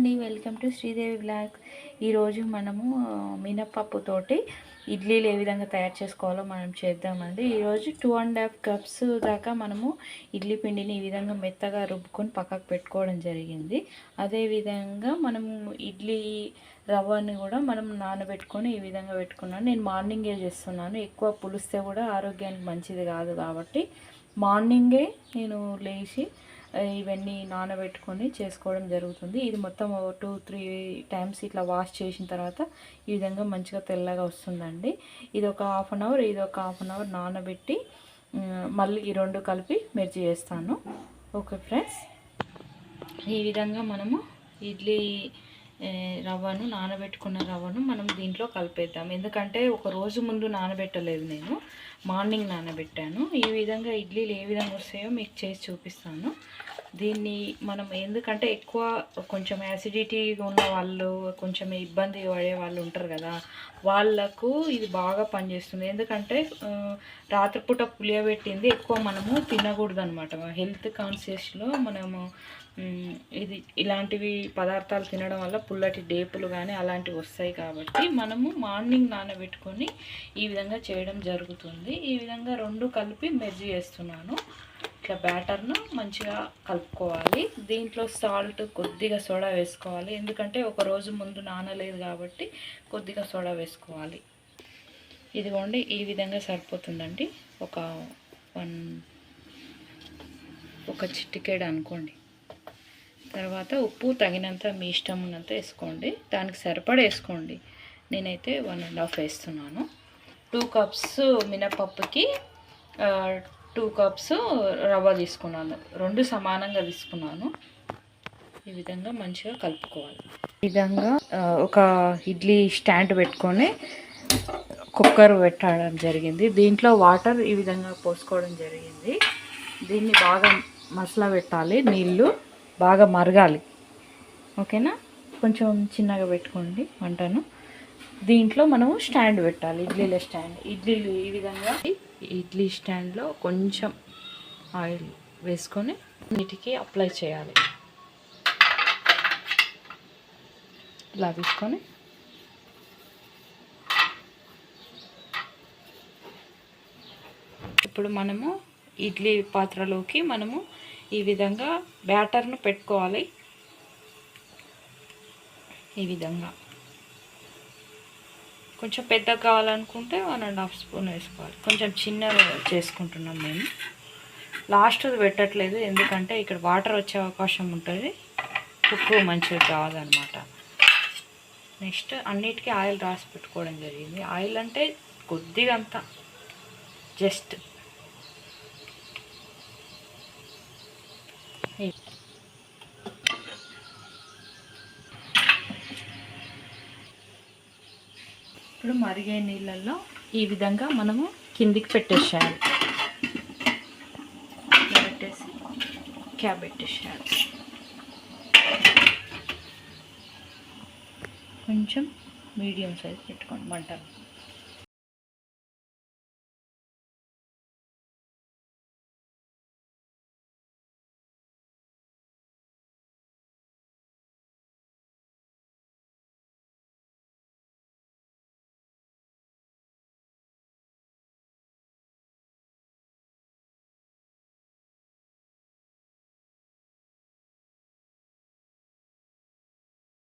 అండి. Welcome to Sridevi blog ఈరోజు మనము మినపప్పుతోటి ఇడ్లీలు ఏ విధంగా తయారు చేసుకోవాలో మనం చేద్దామండి. ఈరోజు టూ అండ్ హాఫ్ కప్స్ దాకా మనము ఇడ్లీ పిండిని ఈ విధంగా మెత్తగా రుబ్బుకొని పక్కకు పెట్టుకోవడం జరిగింది. అదేవిధంగా మనము ఇడ్లీ రవ్వని కూడా మనం నానబెట్టుకొని ఈ విధంగా పెట్టుకున్నాను. నేను మార్నింగే చేస్తున్నాను. ఎక్కువ పులిస్తే కూడా ఆరోగ్యానికి మంచిది కాదు కాబట్టి మార్నింగే నేను లేచి ఇవన్నీ నానబెట్టుకొని చేసుకోవడం జరుగుతుంది. ఇది మొత్తం టూ త్రీ టైమ్స్ ఇట్లా వాష్ చేసిన తర్వాత ఈ విధంగా మంచిగా తెల్లగా వస్తుందండి. ఇది ఒక హాఫ్ అన్ అవర్ ఇది ఒక హాఫ్ అన్ అవర్ నానబెట్టి మళ్ళీ ఈ రెండు కలిపి మిర్చి చేస్తాను ఓకే ఫ్రెండ్స్. ఈ విధంగా మనము ఇడ్లీ రవ్వను నానబెట్టుకున్న రవ్వను మనం దీంట్లో కలిపేద్దాం. ఎందుకంటే ఒక రోజు ముందు నానబెట్టలేదు నేను. మార్నింగ్ నానబెట్టాను. ఈ విధంగా ఇడ్లీలు ఏ విధంగా వస్తాయో మీకు చేసి చూపిస్తాను. దీన్ని మనం ఎందుకంటే ఎక్కువ కొంచెం యాసిడిటీ ఉన్న వాళ్ళు కొంచెం ఇబ్బంది పడే వాళ్ళు ఉంటారు కదా వాళ్ళకు ఇది బాగా పనిచేస్తుంది. ఎందుకంటే రాత్రిపూట పులియబెట్టింది ఎక్కువ మనము తినకూడదు అనమాట హెల్త్ కాన్షియస్లో మనము ఇది ఇలాంటివి పదార్థాలు తినడం వల్ల పుల్లటి డేపులు కానీ అలాంటివి వస్తాయి కాబట్టి మనము మార్నింగ్ నానబెట్టుకొని ఈ విధంగా చేయడం జరుగుతుంది. ఈ విధంగా రెండు కలిపి మెర్జి చేస్తున్నాను. ఇట్లా బ్యాటర్ను మంచిగా కలుపుకోవాలి. దీంట్లో సాల్ట్ కొద్దిగా సోడా వేసుకోవాలి. ఎందుకంటే ఒక రోజు ముందు నానలేదు కాబట్టి కొద్దిగా సోడా వేసుకోవాలి. ఇదిగోండి ఈ విధంగా సరిపోతుందండి. ఒక వన్ ఒక చిటికేడు అనుకోండి. తర్వాత ఉప్పు తగినంత మీ ఇష్టం ఉన్నంత వేసుకోండి. దానికి సరిపడ వేసుకోండి. నేనైతే వన్ అండ్ హాఫ్ వేస్తున్నాను. టూ కప్స్ మినపప్పుకి టూ కప్స్ రవ్వ తీసుకున్నాను. రెండు సమానంగా తీసుకున్నాను. ఈ విధంగా మంచిగా కలుపుకోవాలి. ఈ విధంగా ఒక ఇడ్లీ స్టాండ్ పెట్టుకొని కుక్కర్ పెట్టడం జరిగింది. దీంట్లో వాటర్ ఈ విధంగా పోసుకోవడం జరిగింది. దీన్ని బాగా మసలా పెట్టాలి. నీళ్ళు బాగా మరగాలి. ఓకేనా? కొంచెం చిన్నగా పెట్టుకోండి వంటను. దీంట్లో మనము స్టాండ్ పెట్టాలి ఇడ్లీల స్టాండ్. ఇడ్లీలు ఈ విధంగా ఇడ్లీ స్టాండ్లో కొంచెం ఆయిల్ వేసుకొని నీటికి అప్లై చేయాలి. ఇలా తీసుకొని ఇప్పుడు మనము ఇడ్లీ పాత్రలోకి మనము ఈ విధంగా బ్యాటర్ను పెట్టుకోవాలి. ఈ విధంగా. కొంచెం పెద్దగా కావాలనుకుంటే వన్ అండ్ హాఫ్ స్పూన్ వేసుకోవాలి. కొంచెం చిన్నగా చేసుకుంటున్నాం మేము. లాస్ట్ పెట్టట్లేదు ఎందుకంటే ఇక్కడ వాటర్ వచ్చే అవకాశం ఉంటుంది. ఉప్పు మంచిగా కావాలన్నమాట నెక్స్ట్ అన్నిటికీ ఆయిల్ రాసి పెట్టుకోవడం జరిగింది. ఆయిల్ అంటే కొద్దిగా అంత జస్ట్ ఇప్పుడు మరిగే నీళ్ళల్లో ఈ విధంగా మనము కిందికి పెట్టేసేయాలి. పెట్టేసి క్యాబ్ పెట్టేసేయాలి. కొంచెం మీడియం సైజ్ పెట్టుకోండి మంటలు